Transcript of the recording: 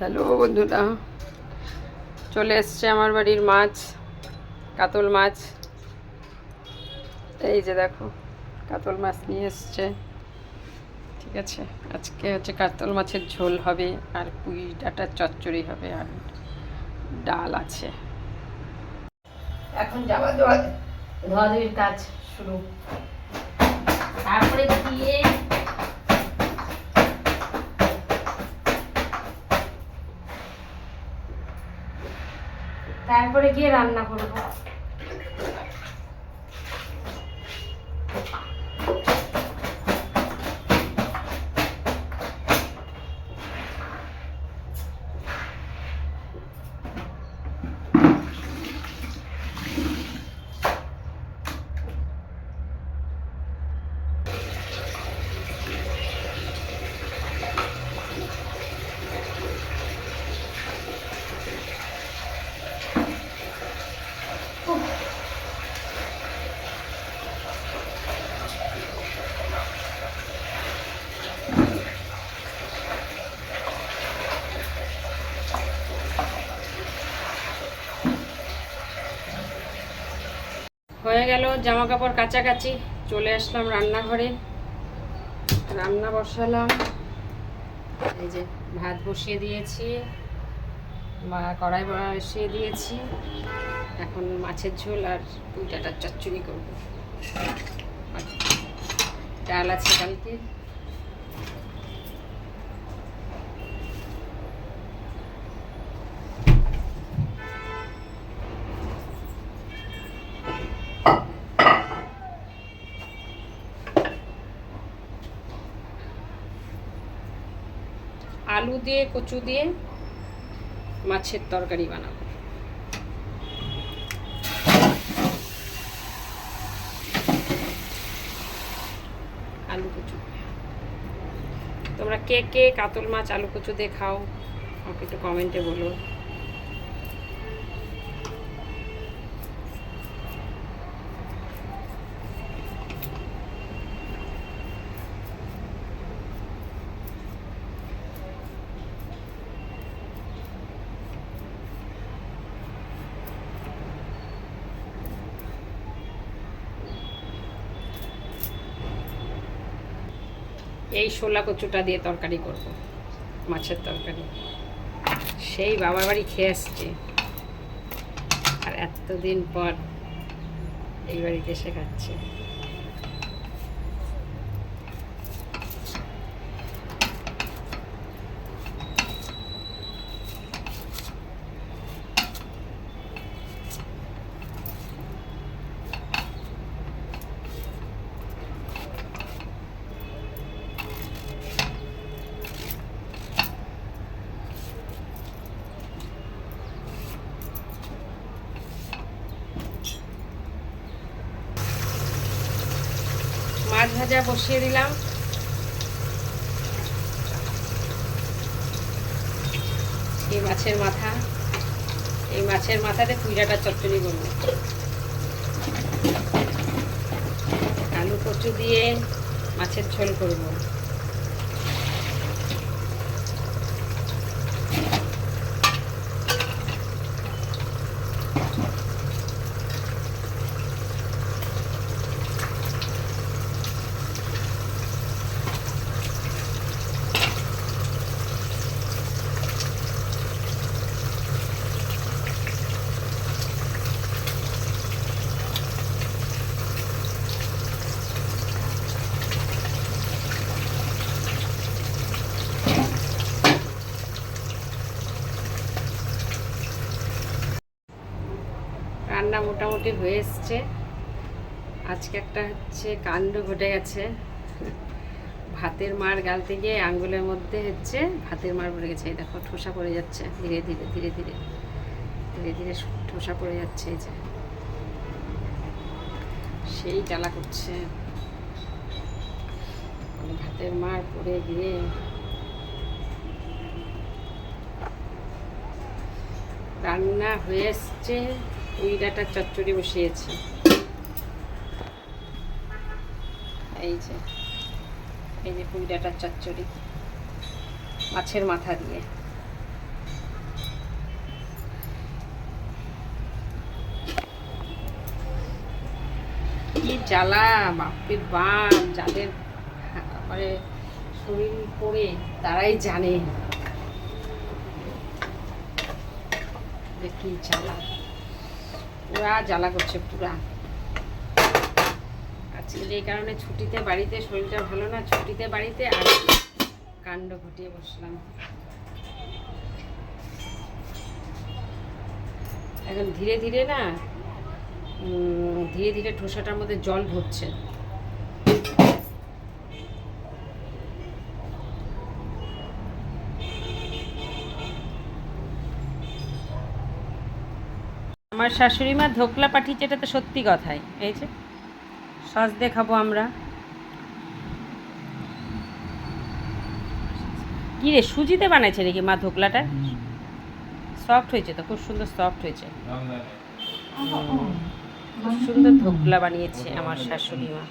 Hello বন্ধুরা, চলে এসছে আমার বাড়ির মাছ, কাতল মাছ। এই যে দেখো, কাতল মাছ নিয়ে এসছে। ঠিক আছে, আজকে হচ্ছে কাতল মাছের ঝোল হবে আর পুঁই ডাটার চচ্চড়ি হবে আর ডাল আছে। এখন যাওয়া ধোয়া ধোয়াধুয়ির কাজ শুরু। তারপরে তারপরে গিয়ে রান্না করব। হয়ে গেল জামা কাপড় কাছাকাছি চলে আসলাম রান্নাঘরে। রান্না বসালাম। এই যে ভাত বসিয়ে দিয়েছি, বা কড়াই বসিয়ে দিয়েছি। এখন মাছের ঝোল আর পুঁটাটার চচ্চড়ি করব। ডাল আছে কালকে। আলু দিয়ে, কচু দিয়ে মাছের তরকারি বানাবো। আলু, কচু তোমরা কে কে কাতল মাছ, আলু, কচু দিয়ে খাও, আমাকে একটু কমেন্টে বলো। এই শোলা কচুটা দিয়ে তরকারি করব, মাছের তরকারি। সেই বাবার বাড়ি খেয়ে আসছে। আর এতদিন পর এই বাড়িতে এসে খাচ্ছে। মাছ ভাজা বসিয়ে দিলাম। এই মাছের মাথা। এই মাছের মাথাতে পুজাটা চটচড়ি করব। আলু কচু দিয়ে মাছের ঝোল করব। রান্না মোটামুটি হয়ে এসছে। আজকে একটা হচ্ছে কাণ্ড ঘটে গেছে। ভাতের মার গালতে গিয়ে আঙ্গুলের মধ্যে হচ্ছে ভাতের মার পড়ে গেছে। এই দেখো, ঠোসা পড়ে যাচ্ছে। ধীরে ধীরে ধীরে ধীরে। ধীরে ধীরে ঠোসা পড়ে যাচ্ছে এই যে। সেই জ্বালা করছে। ভাতের মার পড়ে গিয়ে রান্না হয়ে এসছে। উই ডাটার চচ্চড়ি বসিয়েছি। এই যে এই যে পুঁই ডাটার চচ্চড়ি, মাছের মাথা দিয়ে। কি জ্বালা, বাপের বান যাদের মানে শরীর পড়ে তারাই জানে। যে কি জ্বালা। পুরা জ্বালা করছে, পুরা। আজকে এই কারণে ছুটিতে বাড়িতে শরীরটা ভালো না, ছুটিতে বাড়িতে আর কাণ্ড ঘটিয়ে বসলাম। এখন ধীরে ধীরে না ধীরে ধীরে ঠোসাটার মধ্যে জল ভরছে আমার শাশুড়ি মা ধোকলা পাঠিয়েছে এটা তো সত্যি কথাই। এই যে সস দিয়ে খাব আমরা। কি রে সুজিতে বানাইছে নাকি মা ধোকলাটা? সফট হয়েছে তো খুব সুন্দর সফট হয়েছে। খুব সুন্দর ধোকলা বানিয়েছে আমার শাশুড়ি মা।